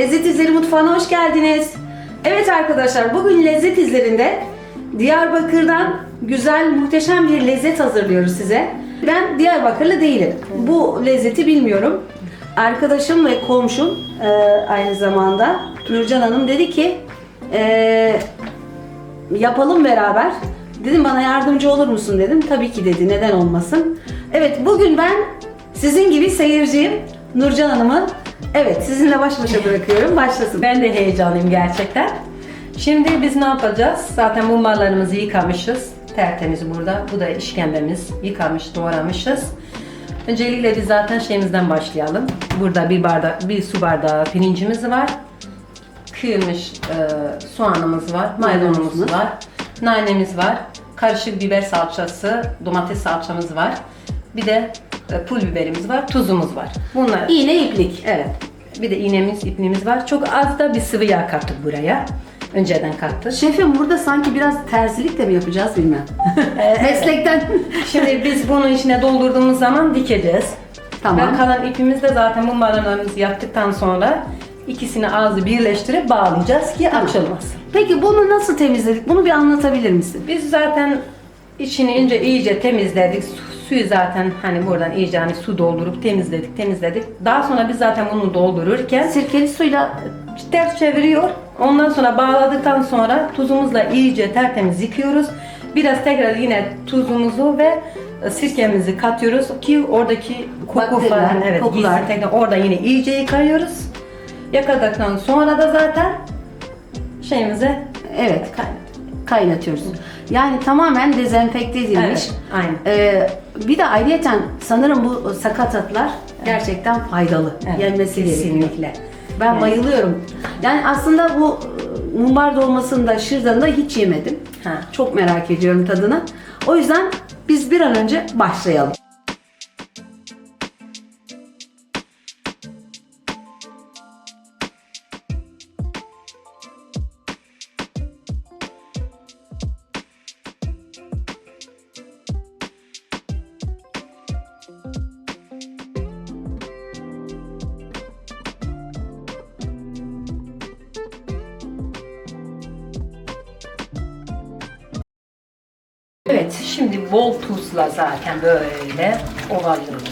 Lezzet İzleri Mutfağı'na hoş geldiniz. Evet arkadaşlar bugün Lezzet İzleri'nde Diyarbakır'dan güzel muhteşem bir lezzet hazırlıyoruz size. Ben Diyarbakırlı değilim. Bu lezzeti bilmiyorum. Arkadaşım ve komşum e, aynı zamanda Nurcan Hanım dedi ki e, yapalım beraber. Dedim bana yardımcı olur musun dedim. Tabii ki dedi neden olmasın. Evet bugün ben sizin gibi seyirciyim. Nurcan Hanım'ı evet sizinle baş başa bırakıyorum. Başlasın. Ben de heyecanlıyım gerçekten. Şimdi biz ne yapacağız? Zaten mumbarlarımızı yıkamışız. Tertemiz burada. Bu da işkembemiz. Yıkamış, doğramışız. Öncelikle biz zaten şeyimizden başlayalım. Burada bir bardak, bir su bardağı pirincimiz var. Kıyılmış e, soğanımız var, maydanozumuz var, nanemiz var, karışık biber salçası, domates salçamız var. Bir de pul biberimiz var, tuzumuz var. Bunlar İğne iplik. Evet. Bir de iğnemiz, ipliğimiz var. Çok az da bir sıvı yağ kattık buraya. Önceden kattık. Şefim burada sanki biraz terzilik de mi yapacağız bilmem. Meslekten. Şimdi biz bunu içine doldurduğumuz zaman dikeceğiz. Tamam. Ve kalan ipimiz de zaten bu marinalarımızı yaptıktan sonra ikisini ağzı birleştirip bağlayacağız ki açılmasın. Peki bunu nasıl temizledik? Bunu bir anlatabilir misin? Biz zaten içini ince iyice temizledik. Su- Suyu zaten hani buradan iyice hani su doldurup temizledik, temizledik. Daha sonra biz zaten bunu doldururken Sirkeli suyla ters çeviriyor. Ondan sonra bağladıktan sonra tuzumuzla iyice tertemiz yıkıyoruz. Biraz tekrar yine tuzumuzu ve sirkemizi katıyoruz ki oradaki koku Bakteriler, falan evet kokular. gitsin tekrar orada yine iyice yıkıyoruz. Yıkadıktan sonra da zaten şeyimize evet kaynatıyoruz. Yani tamamen dezenfekte edilmiş. Evet, aynen. Ee, bir de ayrıyeten sanırım bu sakatatlar gerçekten faydalı. Evet, Yenmesi kesinlikle. Ben Yani- bayılıyorum. Yani aslında bu e, mumbar dolmasını da şırdanı da hiç yemedim. Ha. Çok merak ediyorum tadını. O yüzden biz bir an önce başlayalım. Evet, şimdi bol tuzla zaten böyle ovalıyoruz.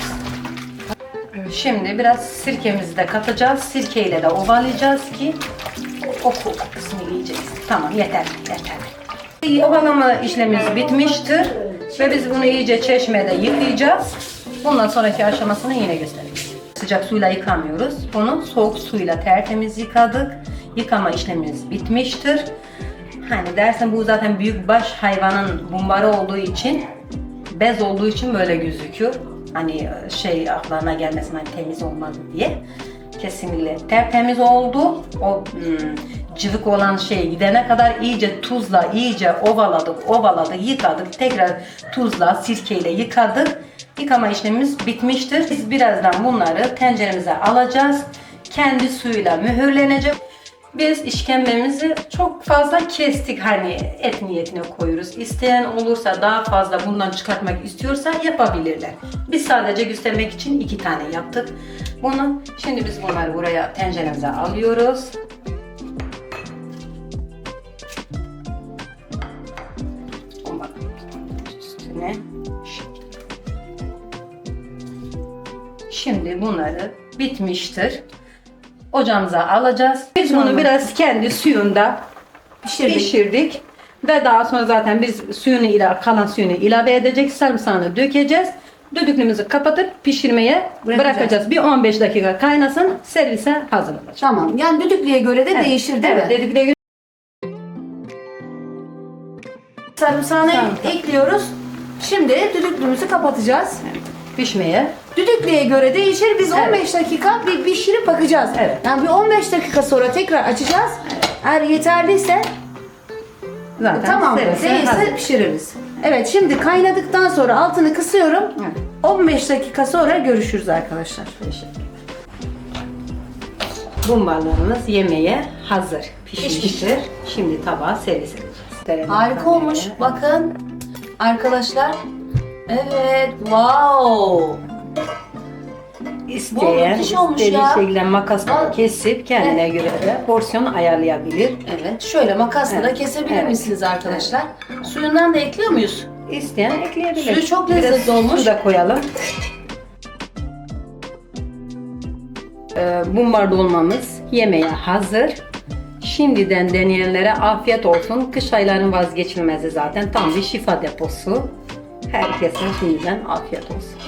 Şimdi biraz sirkemizi de katacağız. Sirkeyle de ovalayacağız ki o kısmı yiyeceğiz. Tamam yeter, yeter. Ovalama işlemimiz bitmiştir ve biz bunu iyice çeşmede yıkayacağız. Bundan sonraki aşamasını yine göstereceğiz. Sıcak suyla yıkamıyoruz. Bunu soğuk suyla tertemiz yıkadık. Yıkama işlemimiz bitmiştir. Hani dersen bu zaten büyük baş hayvanın bumbarı olduğu için bez olduğu için böyle gözüküyor. Hani şey aklına gelmesin hani temiz olmadı diye. Kesinlikle tertemiz oldu. O hmm, cıvık olan şey gidene kadar iyice tuzla iyice ovaladık, ovaladık, yıkadık. Tekrar tuzla, sirkeyle yıkadık. Yıkama işlemimiz bitmiştir. Biz birazdan bunları tenceremize alacağız. Kendi suyuyla mühürlenecek. Biz işkembemizi çok fazla kestik hani et niyetine koyuyoruz. İsteyen olursa daha fazla bundan çıkartmak istiyorsa yapabilirler. Biz sadece göstermek için iki tane yaptık. Bunu şimdi biz bunları buraya tenceremize alıyoruz. Üstüne Şimdi bunları bitmiştir. Ocağımıza alacağız. Biz bunu biraz kendi suyunda Pişirdik. pişirdik. Ve daha sonra zaten biz suyunu ila kalan suyunu ilave edecek. Sarımsağını dökeceğiz. Düdüklümüzü kapatıp pişirmeye Bırakacağız. bırakacağız. Bir 15 dakika kaynasın. Servise hazır olacak. Tamam. Yani düdüklüye göre de değişir değil evet, mi? Dedikleri gibi Sarımsağını Sarımsak. ekliyoruz. Şimdi düdüklümüzü kapatacağız. pişmeye. Düdüklüye göre değişir. Biz Evet. 15 dakika bir pişirip bakacağız. Evet. Yani bir 15 dakika sonra tekrar açacağız. Eğer yeterliyse Zaten tamam. Değilse pişiririz. Evet şimdi kaynadıktan sonra altını kısıyorum. Evet. 15 dakika sonra görüşürüz arkadaşlar. Teşekkür yemeğe hazır. Pişmiştir. Şimdi tabağa servis edeceğiz. Harika olmuş. Bakın arkadaşlar. Evet. Wow. İsteyen müthiş olmuş istediği ya. şekilde makasla kesip kendine göre de porsiyon ayarlayabilir. Evet. Şöyle makasla da Evet. kesebilir Evet. misiniz arkadaşlar? Suyundan da ekliyor muyuz? İsteyen ekleyebilir. Suyu çok Biraz lezzetli olmuş. Su da koyalım. Ee, Bumbar dolmamız yemeğe hazır. Şimdiden deneyenlere afiyet olsun. Kış ayların vazgeçilmezi zaten. Tam bir şifa deposu. Herkese şimdiden afiyet olsun.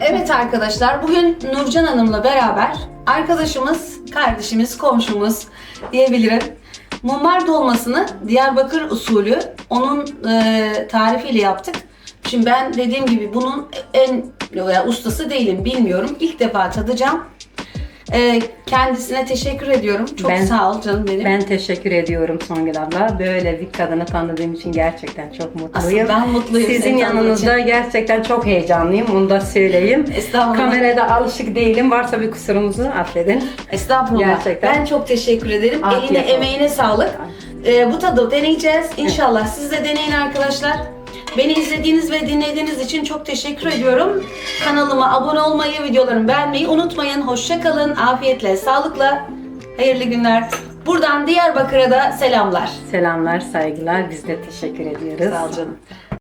Evet arkadaşlar bugün Nurcan Hanım'la beraber arkadaşımız, kardeşimiz, komşumuz diyebilirim. Mumbar dolmasını Diyarbakır usulü onun e, tarifiyle yaptık. Şimdi ben dediğim gibi bunun en ya, ustası değilim bilmiyorum. İlk defa tadacağım. E, kendisine teşekkür ediyorum. Çok Ben- sağ ol canım benim. Ben teşekkür ediyorum Songül abla. Böyle bir kadını tanıdığım için gerçekten çok mutluyum. Asıl ben mutluyum Sizin seni tanıdığım yanınızda gerçekten çok heyecanlıyım. Onu da söyleyeyim. Estağfurullah. Kamerada alışık değilim. Varsa bir kusurumuzu affedin. Estağfurullah. Gerçekten. Ben çok teşekkür ederim. Afiyet Eline olsun. emeğine sağlık. Ee, bu tadı deneyeceğiz. İnşallah siz de deneyin arkadaşlar. Beni izlediğiniz ve dinlediğiniz için çok teşekkür ediyorum. Kanalıma abone olmayı, videolarımı beğenmeyi unutmayın. Hoşça kalın, afiyetle, sağlıkla. Hayırlı günler. Buradan Diyarbakır'a da selamlar. Selamlar, saygılar. Biz de teşekkür ediyoruz. Sağ ol canım.